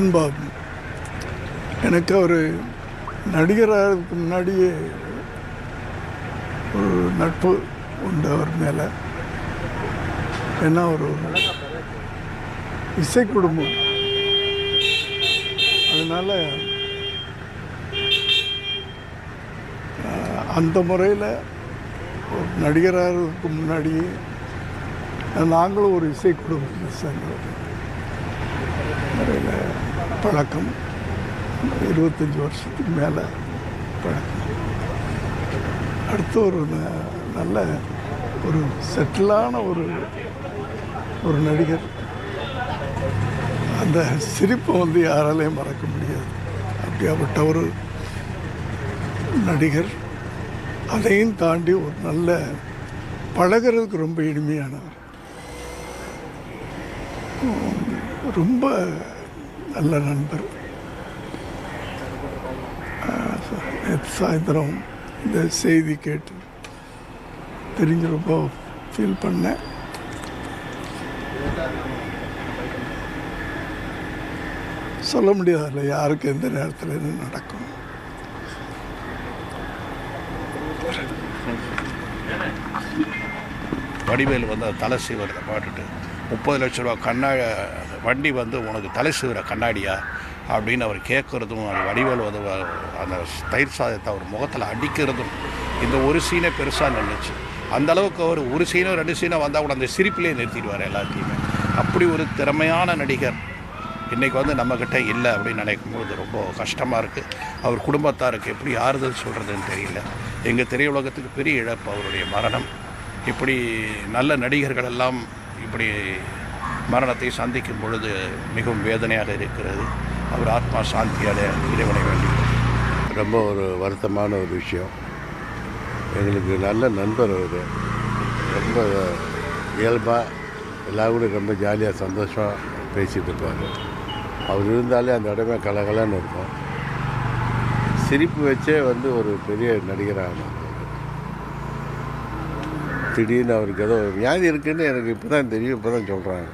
பாபு எனக்கு அவர் நடிகராகிறதுக்கு முன்னாடியே ஒரு நட்பு உண்டு அவர் மேலே. ஏன்னா ஒரு இசை குடும்பம். அதனால் அந்த முறையில் ஒரு நடிகராகிறதுக்கு முன்னாடியே நாங்களும் ஒரு இசை குடும்பத்தில் சேர்ந்தோம். முறையில் பழக்கம். இருபத்தஞ்சி வருஷத்துக்கு மேலே பழக்கம். அடுத்து ஒரு ந- நல்ல ஒரு செட்டிலான ஒரு ஒரு நடிகர். அந்த சிரிப்பை வந்து யாராலையும் மறக்க முடியாது. அப்படியாப்பட்ட ஒரு நடிகர் அதையும் தாண்டி ஒரு நல்ல பழகிறதுக்கு ரொம்ப இனிமையானவர். ரொம்ப நல்ல நண்பர். சாயந்தரம் இந்த செய்தி கேட்டு தெரிஞ்சு ரொம்ப ஃபீல் பண்ணேன். சொல்ல முடியாதுல்ல யாருக்கு எந்த நேரத்தில் என்ன நடக்கும். வடிவேல் வந்து தலை சீவரத்தை பாட்டுட்டு முப்பது லட்ச ரூபா கண்ணா வண்டி வந்து உனக்கு தலை சீவிர கண்ணாடியா? அப்படின்னு அவர் கேட்குறதும் அது வடிவேல் வந்து அந்த தயிர் சாதத்தை அவர் முகத்தில் அடிக்கிறதும் இந்த ஒரு சீனே பெருசாக நின்றுச்சு அந்த அளவுக்கு அவர் ஒரு சீனோ ரெண்டு சீனோ வந்தால் கூட அந்த சிரிப்பிலே நிறுத்திடுவார் எல்லாத்தையுமே. அப்படி ஒரு திறமையான நடிகர் இன்றைக்கி வந்து நம்மக்கிட்ட இல்லை அப்படின்னு நினைக்கும் போது ரொம்ப கஷ்டமாக இருக்குது அவர் குடும்பத்தாருக்கு எப்படி ஆறுதல் சொல்கிறதுன்னு தெரியல. எங்கள் திரையுலகத்துக்கு பெரிய இழப்பு அவருடைய மரணம். இப்படி நல்ல நடிகர்கள் எல்லாம் இப்படி மரணத்தை சந்திக்கும் பொழுது மிகவும் வேதனையாக இருக்கிறது. அவர் ஆத்மா சாந்தியாக இறைவனை வேண்டி. ரொம்ப ஒரு வருத்தமான ஒரு விஷயம். எங்களுக்கு நல்ல நண்பர் அவர். ரொம்ப இயல்பாக எல்லா கூட ரொம்ப ஜாலியாக சந்தோஷமாக பேசிகிட்டு இருப்பார். அவர் இருந்தாலே அந்த இடமே கலகலன்னு இருக்கும். சிரிப்பு வச்சே வந்து ஒரு பெரிய நடிகராக திடீர்னு அவருக்கு ஏதோ வியாதி இருக்குன்னு எனக்கு இப்போ தான் தெரியும் இப்போ தான் சொல்கிறாங்க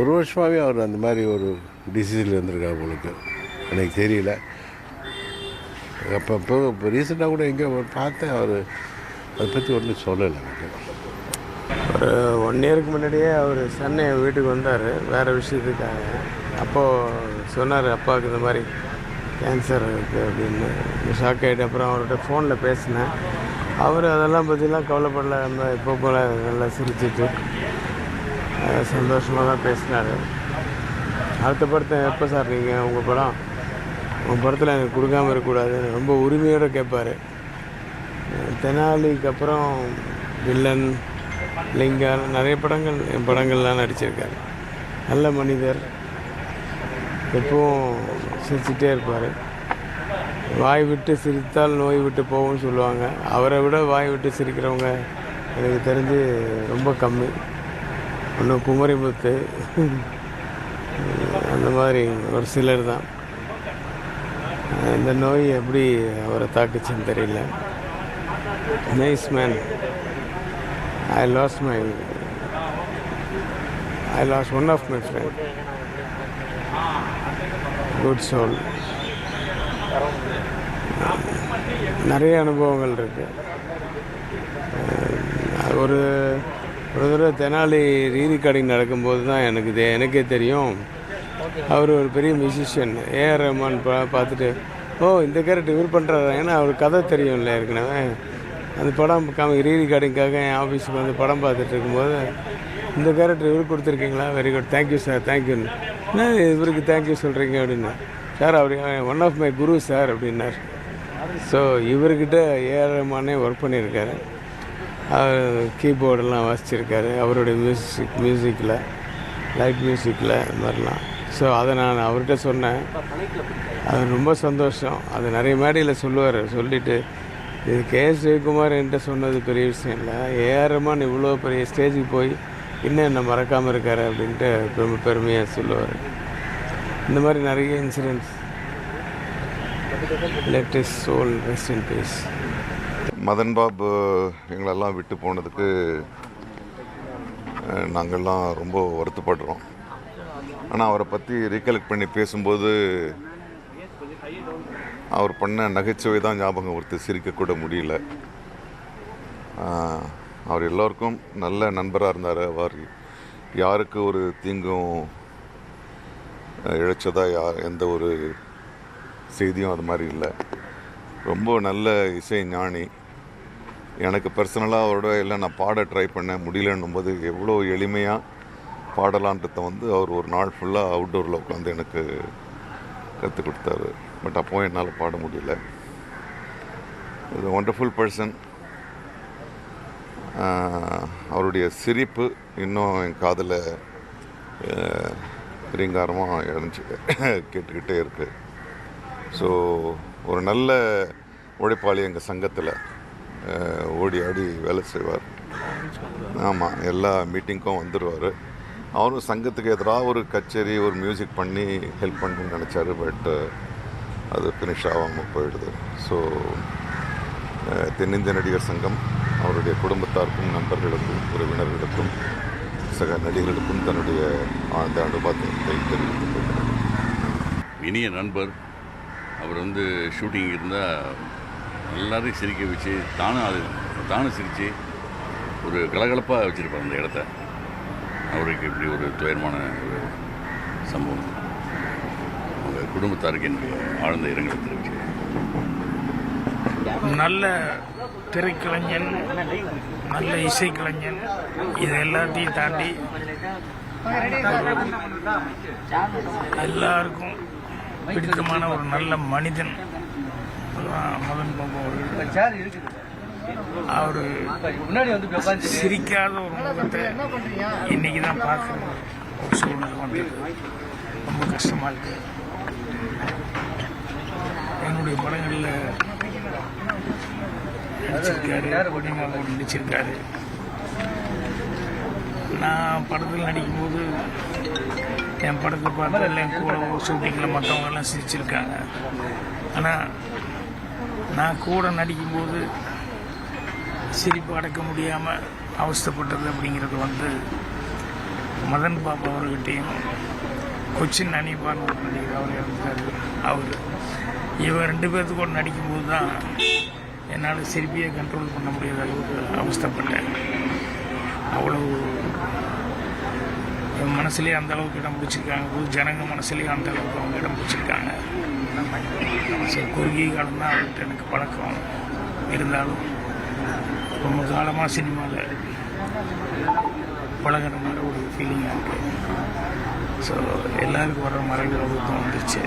ஒரு வருஷமாகவே அவர் அந்த மாதிரி ஒரு டிசீஸில் இருந்திருக்காரு உங்களுக்கு எனக்கு தெரியல. அப்போ இப்போ இப்போ ரீசெண்டாக கூட எங்கே பார்த்தேன் அவர் அதை பற்றி ஒன்றும் சொல்லலை எனக்கு. ஒரு ஒன் இயருக்கு முன்னாடியே அவர் சென்னை வீட்டுக்கு வந்தார். வேறு விஷயத்துக்காக. அப்போது சொன்னார் அப்பாவுக்கு இந்த மாதிரி கேன்சர் இருக்குது அப்படின்னு. ஷாக் ஆகிட்டு அப்புறம் அவர்கிட்ட ஃபோனில் பேசினேன். அவர் அதெல்லாம் பற்றிலாம் கவலைப்படல. நம்ம எப்போ போல் நல்லா சிரிச்சிட்டு சந்தோஷமாக தான் பேசினார். அடுத்த படத்தை எப்போ சார் நீங்கள் உங்கள் படம்? உங்கள் படத்தில் எனக்கு கொடுக்காம இருக்கக்கூடாதுன்னு ரொம்ப உரிமையோடு கேட்பார். தெனாலிக்கு அப்புறம் வில்லன் லிங்கம் நிறைய படங்கள் என் படங்கள்லாம் நடிச்சிருக்காரு. நல்ல மனிதர். எப்பவும் சிரிச்சிட்டே இருப்பார். வாய் விட்டு சிரித்தால் நோய் விட்டு போகும்னு சொல்லுவாங்க. அவரை விட வாய் விட்டு சிரிக்கிறவங்க எனக்கு தெரிஞ்சு ரொம்ப கம்மி. ஒன்று குமரிமுத்து அந்த மாதிரி ஒரு சிலர் தான். இந்த நோய் எப்படி அவரை தாக்குச்சுன்னு தெரியல. Nice man. I loss my I loss one of my friend good soul நிறைய அனுபவங்கள் இருக்குது ஒரு ஒரு தடவை தெனாலி ரீரிகார்டிங் நடக்கும்போது தான் எனக்கு தே எனக்கே தெரியும். அவர் ஒரு பெரிய மியூசிஷியன் ஏஆர் ரஹ்மான் பா பார்த்துட்டு ஓ இந்த கேரக்டர் இவர் பண்ணுறாரு ஏன்னா அவர் கதை தெரியும்ல ஏற்கனவே. அந்த படம் காமி ரீ ரெக்கார்டிங்காக என் ஆஃபீஸுக்கு வந்து படம் பார்த்துட்டு இருக்கும்போது இந்த கேரக்டர் இவர் கொடுத்துருக்கீங்களா? Very good thank you sir தேங்க்யூன்னு என்ன இவருக்கு தேங்க்யூ சொல்கிறீங்க அப்படின்னு. சார் அவர் one of my Guru sir அப்படின்னார். ஸோ இவர்கிட்ட ஏஆர் ரஹ்மானே ஒர்க் பண்ணியிருக்காரு. அவர் கீபோர்டெல்லாம் வாசிச்சிருக்காரு. அவருடைய மியூசிக் மியூசிக்கில் லைட் மியூசிக்கில் இந்த மாதிரிலாம். ஸோ அதை நான் அவர்கிட்ட சொன்னேன். அது ரொம்ப சந்தோஷம். அது நிறைய மேடையில் சொல்லுவார். சொல்லிவிட்டு இது கே எஸ் ஜெயக்குமார் என்கிட்ட சொன்னது பெரிய விஷயம் இல்லை. ஏஆர் ரஹ்மான் இவ்வளோ பெரிய ஸ்டேஜுக்கு போய் இன்னும் என்ன மறக்காமல் இருக்காரு அப்படின்ட்டு ரொம்ப பெருமையாக சொல்லுவார். இந்த மாதிரி நிறைய incidents latest soul rest in peace Madhan Babu எங்களெல்லாம் விட்டு போனதுக்கு நாங்கள்லாம் ரொம்ப வருத்தப்படுறோம். ஆனால் அவரை பற்றி ரீகலெக்ட் பண்ணி பேசும்போது அவர் பண்ண நகைச்சுவை தான் ஞாபகம் ஒருத்தர் சிரிக்கக்கூட முடியல. அவர் எல்லோருக்கும் நல்ல நண்பராக இருந்தார். அவர் யாருக்கு ஒரு தீங்கும் இழைச்சதா யா எந்த ஒரு செய்தியும் அது மாதிரி இல்லை. ரொம்ப நல்ல இசை ஞானி. எனக்கு பர்சனலாக அவரோட எல்லாம் நான் பாட ட்ரை பண்ணேன். முடியலன்னும் போது எவ்வளோ எளிமையாக பாடலான்றத வந்து அவர் ஒரு நாள் ஃபுல்லாக அவுட்டோரில் உட்காந்து எனக்கு கற்றுக் கொடுத்தாரு. பட் அப்போ என்னால் பாட முடியல. இது ஒண்டர்ஃபுல் பர்சன் அவருடைய சிரிப்பு இன்னும் என் காதில் ரீங்காரமாக இணைஞ்சு கேட்டுக்கிட்டே இருக்கு. ஸோ ஒரு நல்ல உழைப்பாளி எங்கள் சங்கத்தில் ஓடி ஆடி வேலை செய்வார். ஆமாம் எல்லா மீட்டிங்க்கும் வந்துடுவார் அவரும் சங்கத்துக்கு எதிராக ஒரு கச்சேரி ஒரு மியூசிக் பண்ணி ஹெல்ப் பண்ணணும்னு நினச்சாரு பட் அது ஃபினிஷ் ஆகாமல் போயிடுது. ஸோ தென்னிந்திய நடிகர் சங்கம் அவருடைய குடும்பத்தாருக்கும் நண்பர்களுக்கும் உறவினர்களுக்கும் சக நடிகர்களுக்கும் தன்னுடைய ஆழ்ந்த அனுபவத்தை தெரிவித்துக் இனிய நண்பர் அவர் வந்து ஷூட்டிங் இருந்தால் எல்லாரையும் சிரிக்க வச்சு தானும் அது தானும் சிரித்து ஒரு கலகலப்பாக வச்சுருப்பார் அந்த இடத்த. அவருக்கு இப்படி ஒரு துயரமான ஒரு சம்பவம். அவங்க குடும்பத்தாருக்கு என்னுடைய ஆழ்ந்த இரங்கலை தெரிவிச்சு நல்ல திரைக்கலைஞன் நல்ல இசைக்கலைஞன். இது எல்லாத்தையும் தாண்டி எல்லாருக்கும் பிடித்தமான ஒரு நல்ல மனிதன் மதன் பாபு அவர்கள். அவரு சிரிக்காத ஒரு முகத்தை இன்னைக்கு தான் பார்க்குற ஒரு சூழ்நிலை வந்து ரொம்ப கஷ்டமா இருக்கு. என்னுடைய படங்களில் நடிச்சிருக்காரு. ஒடிமாவோடு நடிச்சிருக்காரு. நான் படத்தில் நடிக்கும்போது என் படத்தை பார்த்து என் கூட ஷூட்டிங்கில் மற்றவங்க எல்லாம் சிரிச்சிருக்காங்க. ஆனால் நான் கூட நடிக்கும்போது சிரிப்பு அடக்க முடியாமல் அவஸ்தைப்பட்டது அப்படிங்கிறது வந்து மதன் பாபு அவர்கிட்டையும் கொச்சின் அனிபான் ஒரு நடிகர் அவர் இறந்துட்டாரு. அவர் இவன் ரெண்டு பேர்த்து கூட நடிக்கும்போது தான் என்னால் சிரிப்பியை கண்ட்ரோல் பண்ண முடியாத அளவுக்கு அவஸ்தப்பட்டேன். அவ்வளவு என் மனசுலேயே அந்த அளவுக்கு இடம் பிடிச்சிருக்காங்க. போது ஜனங்க மனசுலேயும் அந்த அளவுக்கு அவங்க இடம் பிடிச்சிருக்காங்க. சரி குறுகிய காலம் தான் அவர்கிட்ட எனக்கு பழக்கம். இருந்தாலும் ரொம்ப காலமாக சினிமாவில் பழகிற மாதிரி ஒரு ஃபீலிங்காக இருக்குது ஸோ எல்லாருக்கும் வர மரங்கள் அழுத்தம் வந்துருச்சு.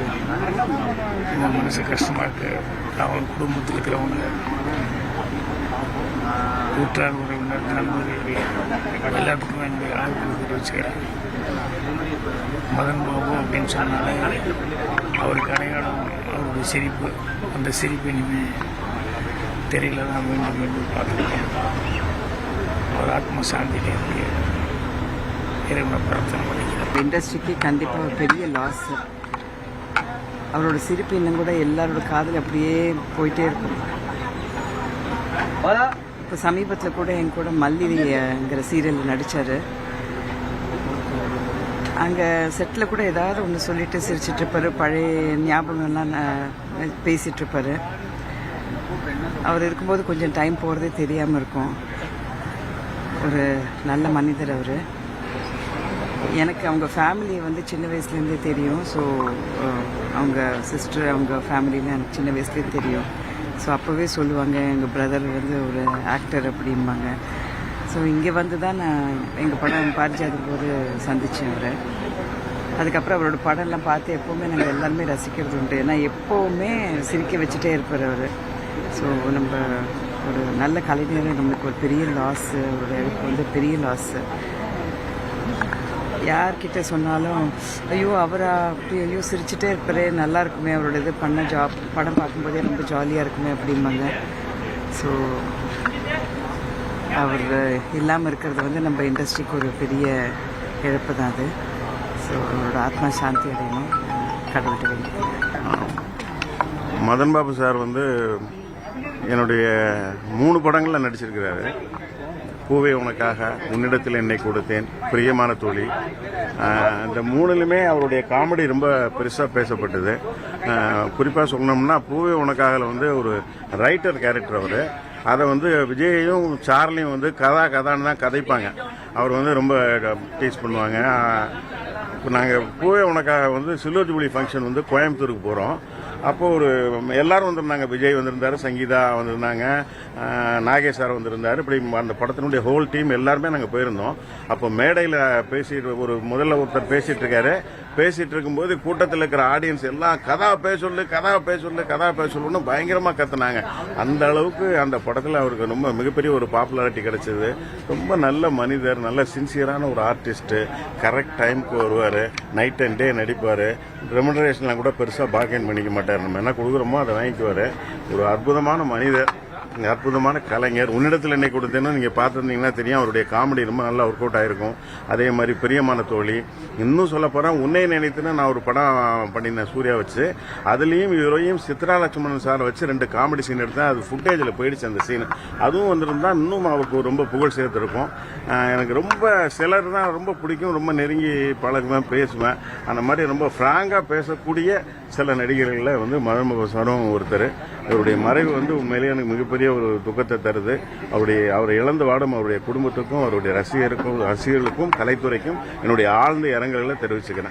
இந்த மனசு கஷ்டமாக இருக்கு அவங்க குடும்பத்தில் இருக்கிறவங்க கூற்றார் உறவினர் நண்பர்கள் எல்லாத்துக்கும் என்னுடைய ஆழ்வு தெரிவிச்சுக்கிறேன் மதன் பாபு அப்படின்னு சொன்னாலே அவருக்கு அடையாளம் அவருடைய சிரிப்பு அந்த சிரிப்பு இனிமேல் தெரியல தான் மீண்டும் மீண்டும் பார்த்துருக்கேன் ஒரு ஆத்ம சாந்தியில இருக்கு இறைவனை பிரார்த்தனை இப்போ இண்டஸ்ட்ரிக்கு கண்டிப்பாக ஒரு பெரிய லாஸ் அவரோட சிரிப்பு இன்னும் கூட எல்லாரோட காதில் அப்படியே போயிட்டே இருக்கும். இப்போ சமீபத்தில் கூட என் கூட மல்லிங்கிற சீரியலில் நடித்தார் அங்கே செட்டில் கூட ஏதாவது ஒன்று சொல்லிட்டு சிரிச்சிட்ருப்பார் பழைய ஞாபகம்லாம் பேசிகிட்ருப்பார் அவர் இருக்கும்போது கொஞ்சம் டைம் போகிறதே தெரியாமல் இருக்கும். ஒரு நல்ல மனிதர் அவர். எனக்கு அவங்க ஃபேமிலி வந்து சின்ன வயசுலேருந்தே தெரியும். ஸோ அவங்க சிஸ்டர் அவங்க ஃபேமிலியில் எனக்கு சின்ன வயசுலேயே தெரியும். ஸோ அப்போவே சொல்லுவாங்க எங்கள் பிரதர் வந்து ஒரு ஆக்டர் அப்படிம்பாங்க. ஸோ இங்கே வந்து தான் நான் எங்கள் படம் பாரிஜாதம் போது சந்தித்தேன் அவரை. அதுக்கப்புறம் அவரோட படம்லாம் பார்த்து எப்போவுமே நாங்கள் எல்லாருமே ரசிக்கிறது உண்டு. ஏன்னா எப்போவுமே சிரிக்க வச்சுட்டே இருப்பார் அவர். ஸோ நம்ம ஒரு நல்ல கலைஞர் நம்மளுக்கு ஒரு பெரிய லாஸு அவரோட வந்து பெரிய லாஸு யார்கிட்ட சொன்னாலும் ஐயோ அவரா அப்படி ஐயோ சிரிச்சுட்டே இருப்பாரே நல்லா இருக்குமே அவரோட இது பண்ண ஜாப் படம் பார்க்கும்போதே ரொம்ப ஜாலியாக இருக்குமே அப்படிம்பாங்க. ஸோ அவர் இல்லாமல் இருக்கிறது வந்து நம்ம இண்டஸ்ட்ரிக்கு ஒரு பெரிய இழப்பு தான் அது. ஸோ அவரோட ஆத்மா சாந்தி அடையணும். கடவுள்கிட்ட வேண்டிக்கிறேன். மதன் பாபு சார் வந்து என்னுடைய மூணு படங்களில் நடிச்சிருக்கிறாரு. பூவை உனக்காக உன்னிடத்தில் என்னை கொடுத்தேன். பிரியமான தோழி. இந்த மூணுலுமே அவருடைய காமெடி ரொம்ப பெருசாக பேசப்பட்டது. குறிப்பாக சொன்னோம்னா பூவை உனக்காக வந்து ஒரு ரைட்டர் கேரக்டர் அவர். அதை வந்து விஜயையும் சார்லியும் வந்து கதா கதான்னு தான் கதைப்பாங்க. அவர் வந்து ரொம்ப டீஸ் பண்ணுவாங்க. இப்போ நாங்கள் பூவே உனக்காக வந்து சில்வர் ஃபங்க்ஷன் வந்து கோயம்புத்தூருக்கு போகிறோம் அப்போ ஒரு எல்லாரும் வந்திருந்தாங்க. விஜய் வந்திருந்தாரு சங்கீதா வந்திருந்தாங்க ஆஹ் நாகேஷ் சார் வந்திருந்தாரு. இப்படி அந்த படத்தினுடைய ஹோல் டீம் எல்லாருமே நாங்கள் போயிருந்தோம். அப்போ மேடையில் பேசிட்டு ஒரு முதல்ல ஒருத்தர் பேசிட்டு இருக்காரு பேசிட்டு இருக்கும்போது கூட்டத்தில் இருக்கிற ஆடியன்ஸ் எல்லாம் கதா பேச சொல்லு கதா பேச சொல்லு கதா பேச பயங்கரமாக கத்துனாங்க. அந்த அளவுக்கு அந்த படத்தில் அவருக்கு ரொம்ப மிகப்பெரிய ஒரு பாப்புலாரிட்டி கிடைச்சது. ரொம்ப நல்ல மனிதர் நல்ல சின்சியரான ஒரு ஆர்டிஸ்ட்டு கரெக்ட் டைமுக்கு வருவார். நைட் அண்ட் டே நடிப்பார். ரெமுனரேஷன்லாம் கூட பெருசாக பார்கெயின் பண்ணிக்க மாட்டார். நம்ம என்ன கொடுக்குறோமோ அதை வாங்கிக்குவார். ஒரு அற்புதமான மனிதர். அற்புதமான கலைஞர் உன்னிடத்தில் என்னை கொடுத்தேன்னு நீங்கள் பார்த்துருந்தீங்கன்னா தெரியும். அவருடைய காமெடி ரொம்ப நல்லா ஒர்க் அவுட் ஆயிருக்கும். அதே மாதிரி பிரியமான தோழி. இன்னும் சொல்ல போகிறேன் உன்னை நினைத்துன்னு நான் ஒரு படம் பண்ணினேன் சூர்யா வச்சு. அதுலேயும் இவரையும் சித்ரா லட்சுமணன் சார் வச்சு ரெண்டு காமெடி சீன் எடுத்தேன். அது ஃபுட்டேஜில் போயிடுச்சு அந்த சீன் அதுவும் வந்திருந்தா இன்னும் அவருக்கு ரொம்ப புகழ் சேர்த்துருக்கும். எனக்கு ரொம்ப சிலர் தான் ரொம்ப பிடிக்கும். ரொம்ப நெருங்கி பழகுவேன் பேசுவேன். அந்த மாதிரி ரொம்ப ஃப்ராங்காக பேசக்கூடிய சில நடிகர்களில் வந்து மதன்முக சாரும் ஒருத்தர். அவருடைய மறைவு வந்து உண்மையிலேயே எனக்கு மிகப்பெரிய ஒரு துக்கத்தை தருது. அவருடைய அவரை இழந்து வாடும் அவருடைய குடும்பத்துக்கும் அவருடைய ரசிகருக்கும் ரசிகர்களுக்கும் கலைத்துறைக்கும் என்னுடைய ஆழ்ந்த இரங்கல்களை தெரிவிச்சுக்கிறேன்.